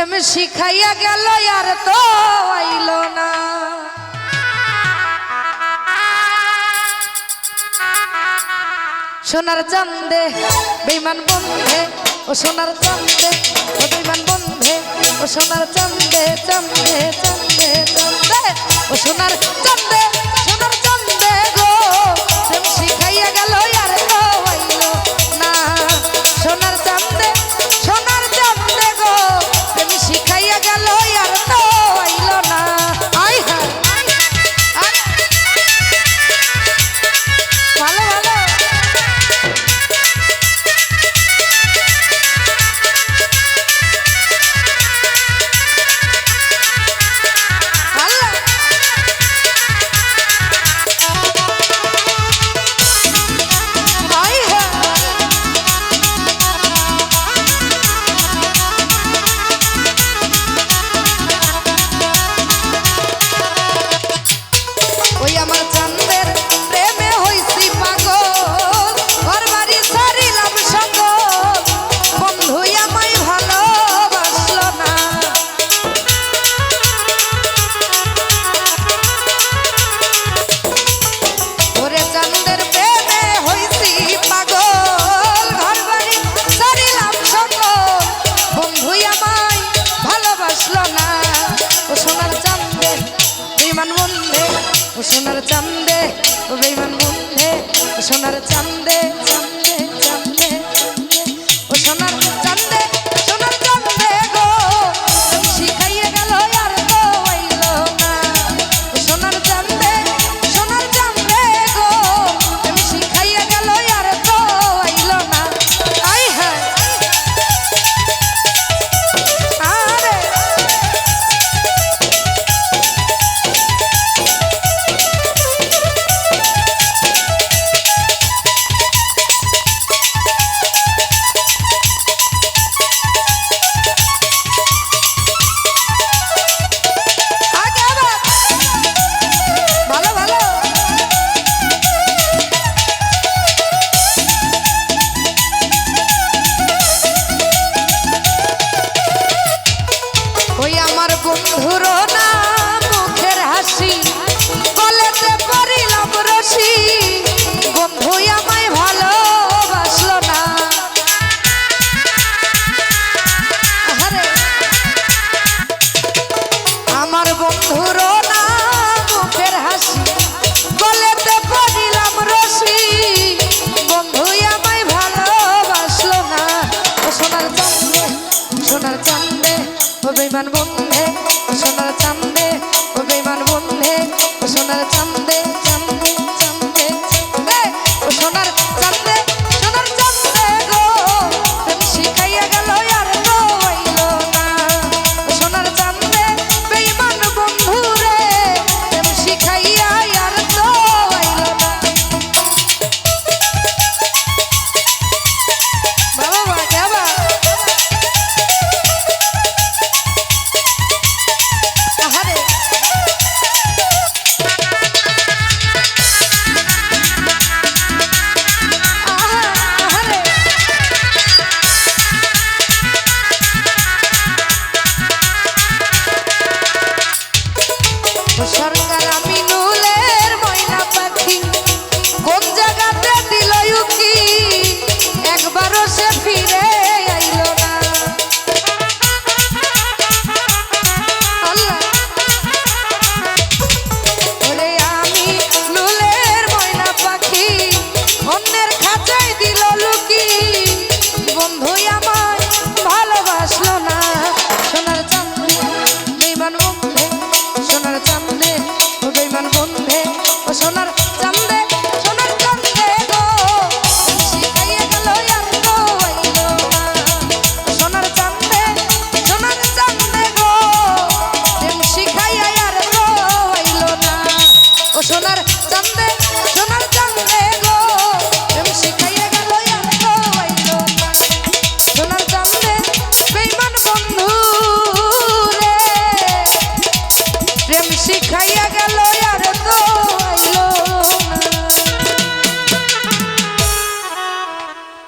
প্রেম শিখাইয়া গেল আর তো আইল না। সোনার চন্দে বেমান বন্ধে, ও সোনার চন্দে ও বেমান বন্ধে, ও সোনার চন্দে চন্দে চন্দে চন্দে ও সোনার সোনার চামড়া ধুরো বন্ধে ও বেমান বন্ধে ও সোনার চাম